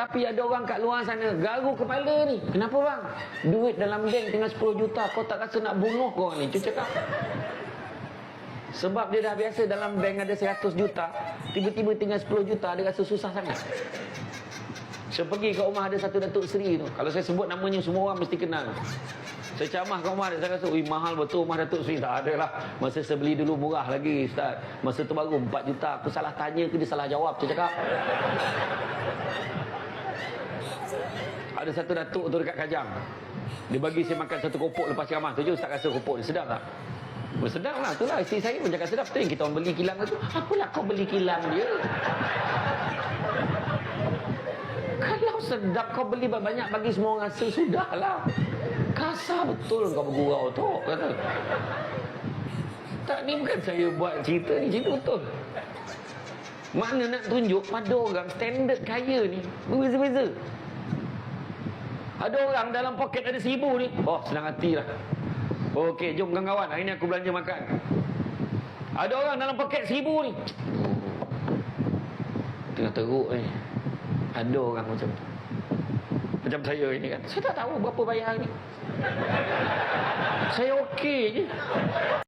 Tapi ada orang kat luar sana garu kepala ni. Kenapa bang? Duit dalam bank tinggal 10 juta. Kau tak rasa nak bunuh kau ni? Cuba cakap. Sebab dia dah biasa dalam bank ada 100 juta. Tiba-tiba tinggal 10 juta. Dia rasa susah sangat. Saya pergi ke rumah ada satu Datuk Seri tu. Kalau saya sebut namanya semua orang mesti kenal. Saya camah ke rumah dia. Saya rasa, ui mahal betul rumah Datuk Seri. Tak ada lah. Masa saya beli dulu murah lagi Ustaz. Masa tu baru 4 juta. Aku salah tanya ke dia salah jawab. Saya cakap. Ada satu datuk tu dekat Kajang. Dia bagi saya makan satu kopok lepas ceramah tu je Ustaz rasa kopok ni sedap tak? Sedap lah. Itulah isteri saya pun cakap sedap. Tu kita orang beli kilang tu. Apalah kau beli kilang dia? Kalau sedap kau beli banyak bagi semua orang rasa sudahlah. Kasar betul kau bergurau tu kata. Tak ni bukan saya buat cerita ni cerita betul. Mana nak tunjuk pada orang standard kaya ni berbeza-beza. Ada orang dalam poket ada seribu ni. Oh senang hati lah. Okey jom kawan-kawan hari ni aku belanja makan. Ada orang dalam poket seribu ni. Tengah teruk ni. Ada orang macam tu. Macam saya ini kan. Saya tak tahu berapa bayar ni. Saya okey je.